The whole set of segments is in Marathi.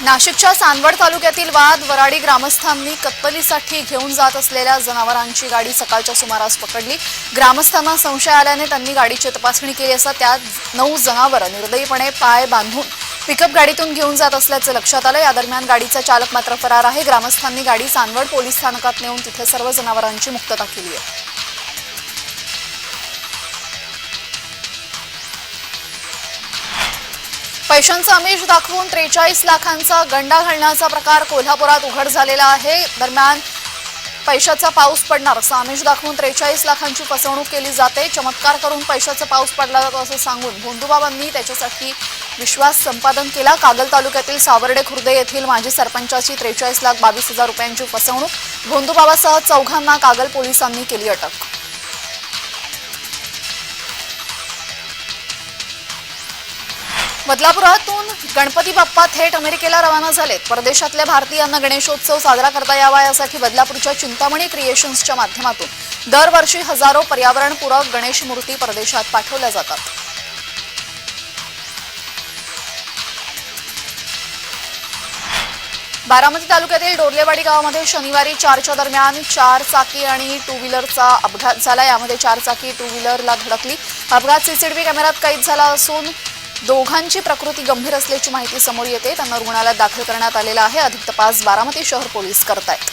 नाशिकच्या चांदवड तालुक्यातील वाद वराडी ग्रामस्थांनी कत्तलीसाठी घेऊन जात असलेल्या जनावरांची गाडी सकाळच्या सुमारास पकडली. ग्रामस्थांना संशय आल्याने त्यांनी गाडीची तपासणी केली असता त्यात नऊ जनावरं निर्दयीपणे पाय बांधून पिकअप गाडीतून घेऊन जात असल्याचं लक्षात आलं. या दरम्यान गाडीचा चालक मात्र फरार आहे. ग्रामस्थांनी गाडी चांदवड पोलीस स्थानकात नेऊन तिथे सर्व जनावरांची मुक्तता केली आहे. पैशांचं आमिष दाखवून त्रेचाळीस लाखांचा गंडा घालण्याचा प्रकार कोल्हापुरात उघड झालेला आहे. दरम्यान पैशाचा पाऊस पडणार असं आमिष दाखवून त्रेचाळीस लाखांची फसवणूक केली जाते. चमत्कार करून पैशाचा पाऊस पडला जातो असं सांगून भोंदूबाबांनी त्याच्यासाठी विश्वास संपादन केला. कागल तालुक्यातील सावर्डे खुर्दे येथील माजी सरपंचाची त्रेचाळीस लाख बावीस हजार रुपयांची फसवणूक भोंदूबाबासह चौघांना कागल पोलिसांनी केली अटक. बदलापुरातून गणपती बाप्पा थेट अमेरिकेला रवाना झालेत. परदेशातल्या भारतीयांना गणेशोत्सव साजरा करता यावा यासाठी बदलापूरच्या चिंतामणी क्रिएशन्सच्या माध्यमातून दरवर्षी हजारो पर्यावरणपूरक गणेश मूर्ती परदेशात पाठवल्या जातात. बारामती तालुक्यातील डोरलेवाडी गावामध्ये शनिवारी चारच्या दरम्यान चार चाकी आणि टू व्हीलरचा अपघात झाला. यामध्ये चार चाकी टू व्हीलरला धडकली. अपघात सीसीटीव्ही कॅमेऱ्यात कैद झाला असून दोघांची प्रकृती गंभीर असल्याची माहिती समोर येते. त्यांना रुग्णालयात दाखल करण्यात आलेला आहे. अधिक तपास बारामती शहर पोलीस करतायत.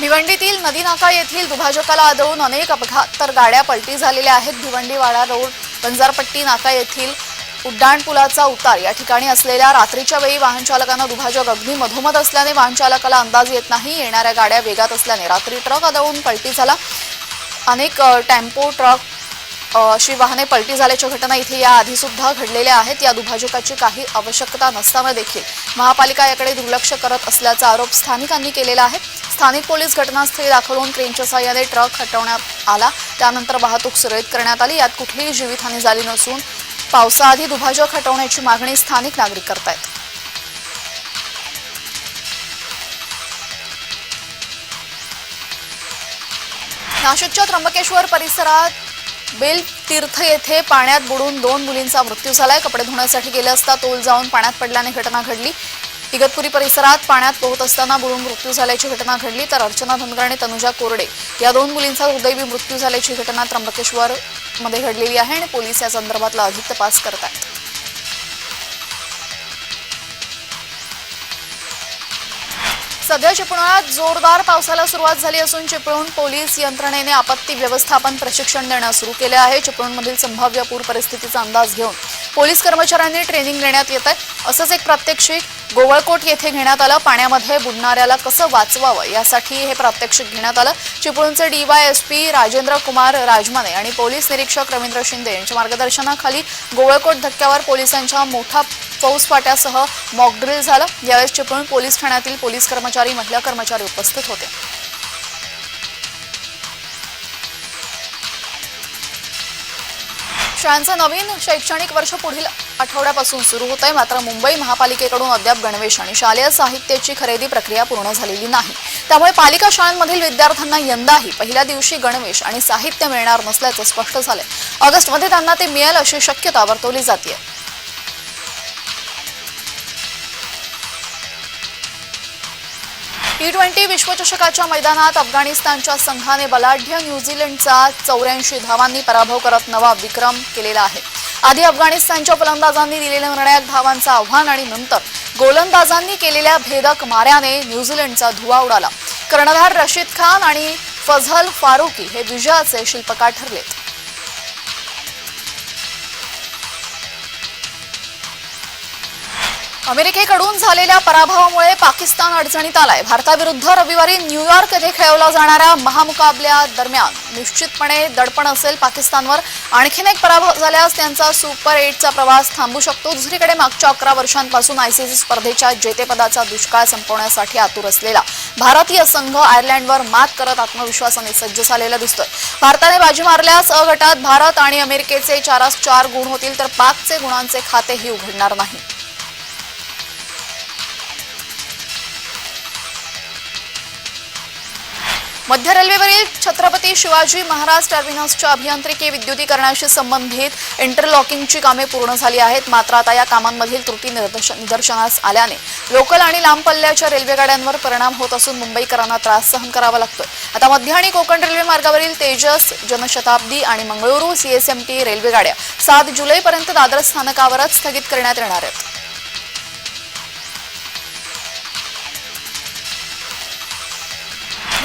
भिवंडीतील नदीनाका येथील दुभाजकाला आदळून अनेक अपघात तर गाड्या पलटी झालेल्या आहेत. भिवंडीवाडा रोड बंजारपट्टी नाका येथील उड्डाण पुलाचा उतार. या ठिकाणी असलेल्या रात्रीच्या वेळी वाहनचालकांना दुभाजक अगदी मधोमध असल्याने वाहन चालकाला अंदाज येत नाही. येणाऱ्या गाड्या वेगात असल्याने रात्री ट्रक आदळून पलटी झाला. अनेक टेम्पो ट्रक अशी वाहने पलटी झाल्याच्या घटना इथे या आधी सुद्धा घडलेल्या आहेत. या दुभाजकाची काही आवश्यकता नसताना देखील महापालिका याकडे दुर्लक्ष करत असल्याचा आरोप स्थानिकांनी केलेला आहे. स्थानिक पोलीस घटनास्थळी दाखल होऊन क्रेनच्या सहाय्याने ट्रक हटवण्यात आला. त्यानंतर वाहतूक सुरळीत करण्यात आली. यात कुठलीही जीवितहानी झाली नसून पावसाआधी दुभाजक हटवण्याची मागणी स्थानिक नागरिक करतायत. नाशिकच्या त्र्यंबकेश्वर परिसरात बेल तीर्थ येथे पाण्यात बुडून दोन मुलींचा मृत्यू झालाय. कपडे धुण्यासाठी गेले असता तोल जाऊन पाण्यात पडल्याने घटना घडली. इगतपुरी परिसरात पाण्यात पोहत असताना बुडून मृत्यू झाल्याची घटना घडली. तर अर्चना धनगर आणि तनुजा कोरडे या दोन मुलींचा दुर्दैवी मृत्यू झाल्याची घटना त्र्यंबकेश्वर मध्ये घडलेली आहे आणि पोलीस या संदर्भातला अधिक तपास करत आहेत सध्या चिपळुणात जोरदार पावसाला सुरुवात झाली असून चिपळूण पोलीस यंत्रणेने आपत्ती व्यवस्थापन प्रशिक्षण देणं सुरू केले आहे. चिपळूणमधील संभाव्य पूर परिस्थितीचा अंदाज घेऊन पोलीस कर्मचाऱ्यांनी ट्रेनिंग देण्यात येत आहे. असंच एक प्रात्यक्षिक गोवळकोट येथे घेण्यात आलं. पाण्यामध्ये बुडणाऱ्याला कसं वाचवावं यासाठी हे प्रात्यक्षिक घेण्यात आलं. चिपळूणचे डीवायएसपी राजेंद्र कुमार राजमाने आणि पोलीस निरीक्षक रवींद्र शिंदे यांच्या मार्गदर्शनाखाली गोवळकोट धक्क्यावर पोलिसांच्या मोठा फौजफाट्यासह मॉकड्रिल झालं. यावेळेस चिपळूण पोलीस ठाण्यातील पोलीस कर्मचारी महिला कर्मचारी उपस्थित होते. शाळांचं नवीन शैक्षणिक वर्ष पुढील आठवड्यापासून सुरू होत आहे मात्र मुंबई महापालिकेकडून अद्याप गणवेश आणि शालेय साहित्याची खरेदी प्रक्रिया पूर्ण झालेली नाही. त्यामुळे पालिका शाळांमधील विद्यार्थ्यांना यंदाही पहिल्या दिवशी गणवेश आणि साहित्य मिळणार नसल्याचं स्पष्ट झालंय. ऑगस्टमध्ये त्यांना ते मिळेल अशी शक्यता वर्तवली जाते टी ट्वेंटी विश्वचषकाच्या मैदानात अफगाणिस्तानच्या संघाने बलाढ्य न्यूझीलंडचा चौऱ्याऐंशी धावांनी पराभव करत नवा विक्रम केलेला आहे. आधी अफगाणिस्तानच्या फलंदाजांनी दिलेल्या निर्णायक धावांचं आव्हान आणि नंतर गोलंदाजांनी केलेल्या भेदक माऱ्याने न्यूझीलंडचा धुवा उडाला. कर्णधार रशीद खान आणि फझल फारुकी हे विजयाचे शिल्पकार ठरलेत. अमेरिकेकडून झालेल्या पराभवामुळे पाकिस्तान अडचणीत आलाय. भारताविरुद्ध रविवारी न्यूयॉर्क येथे खेळवला जाणाऱ्या महामुकाबल्या दरम्यान निश्चितपणे दडपण असेल पाकिस्तानवर. आणखीन एक पराभव झाल्यास त्यांचा सुपर एटचा प्रवास थांबू शकतो. दुसरीकडे मागच्या अकरा वर्षांपासून आयसीसी स्पर्धेच्या जेतेपदाचा दुष्काळ संपवण्यासाठी आतुर असलेला भारतीय संघ आयर्लंडवर मात करत आत्मविश्वासाने सज्ज झालेला दिसतोय. भारताने बाजी मारल्यास अ गटात भारत आणि अमेरिकेचे चारास चार गुण होतील तर पाकचे गुणांचे खातेही उघडणार नाही. मध्य रेल्वेवरील छत्रपती शिवाजी महाराज टर्मिनसच्या अभियांत्रिकी विद्युतीकरणाशी संबंधित इंटरलॉकिंगची कामे पूर्ण झाली आहेत. मात्र आता या कामांमधील त्रुटी निदर्शनास आल्याने लोकल आणि लांब पल्ल्याच्या रेल्वेगाड्यांवर परिणाम होत असून मुंबईकरांना त्रास सहन करावा लागतोय. आता मध्य आणि कोकण रेल्वे मार्गावरील तेजस जनशताब्दी आणि मंगळुरू सीएसएमटी रेल्वेगाड्या सात जुलैपर्यंत दादर स्थानकावरच स्थगित करण्यात येणार आहेत.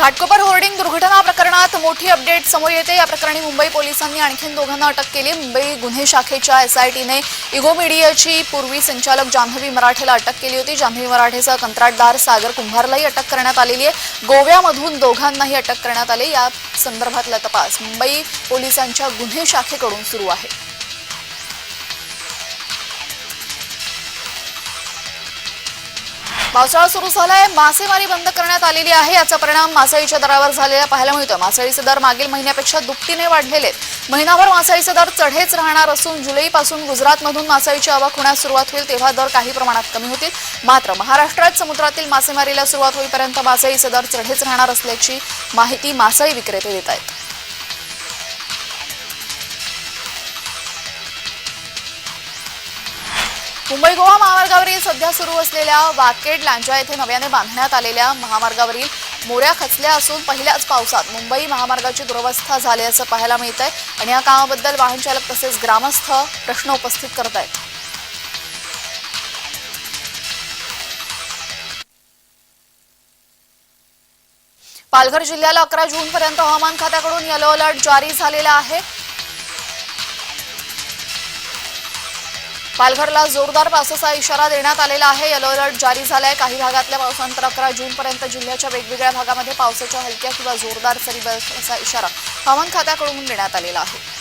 घाटकोपर होर्डिंग दुर्घटना प्रकरणात मोठी अपडेट समोर येते. या प्रकरणी मुंबई पोलिसांनी आणखीन दोघांना अटक केली. मुंबई गुन्हे शाखेच्या एसआयटीने इगो मीडियाची पूर्वी संचालक जान्हवी मराठेला अटक केली होती. जान्हवी मराठेचा कंत्राटदार सागर कुंभारलाही अटक करण्यात आलेली आहे. गोव्यामधून दोघांनाही अटक करण्यात आली. या संदर्भातला तपास मुंबई पोलिसांच्या गुन्हे शाखेकडून सुरू आहे. पावसाळा सुरू झालाय. मासेमारी बंद करण्यात आलेली आहे. याचा परिणाम मासळीच्या दरावर झालेला पाहायला मिळतो मासळीचे दर मागील महिन्यापेक्षा दुपटीने वाढलेले महिनाभर मासळीचे दर चढेच राहणार असून जुलैपासून गुजरातमधून मासळीची आवक होण्यास सुरुवात होईल तेव्हा दर काही प्रमाणात कमी होतील. मात्र महाराष्ट्रात समुद्रातील मासेमारीला सुरुवात होईपर्यंत मासळीचे दर चढेच राहणार असल्याची माहिती मासळी विक्रेते देत आहेत. मुंबई गोवा महामार्गावरील सध्या सुरू असलेल्या वाकेड लांजा येथे नव्याने बांधण्यात आलेल्या महामार्गावरील मोऱ्या खचल्या असून पहिल्याच पावसात मुंबई महामार्गाची दुरवस्था झाल्याचं पाहायला मिळत आहे आणि या कामाबद्दल वाहनचालक तसेच ग्रामस्थ प्रश्न उपस्थित करत आहेत पालघर जिल्ह्याला अकरा जूनपर्यंत हवामान खात्याकडून येलो अलर्ट जारी झालेला आहे. पालघरला जोरदार पावसाचा इशारा देण्यात आलेला आहे. येलो अलर्ट जारी आहे काही भागातल्या पावसानंतर अकरा जूनपर्यंत जिल्ह्याच्या वेगवेगळ्या भागामध्ये पावसाच्या हलक्या किंवा जोरदार सरी बरसाचा इशारा हवामान खात्याकडून देण्यात आलेला आहे.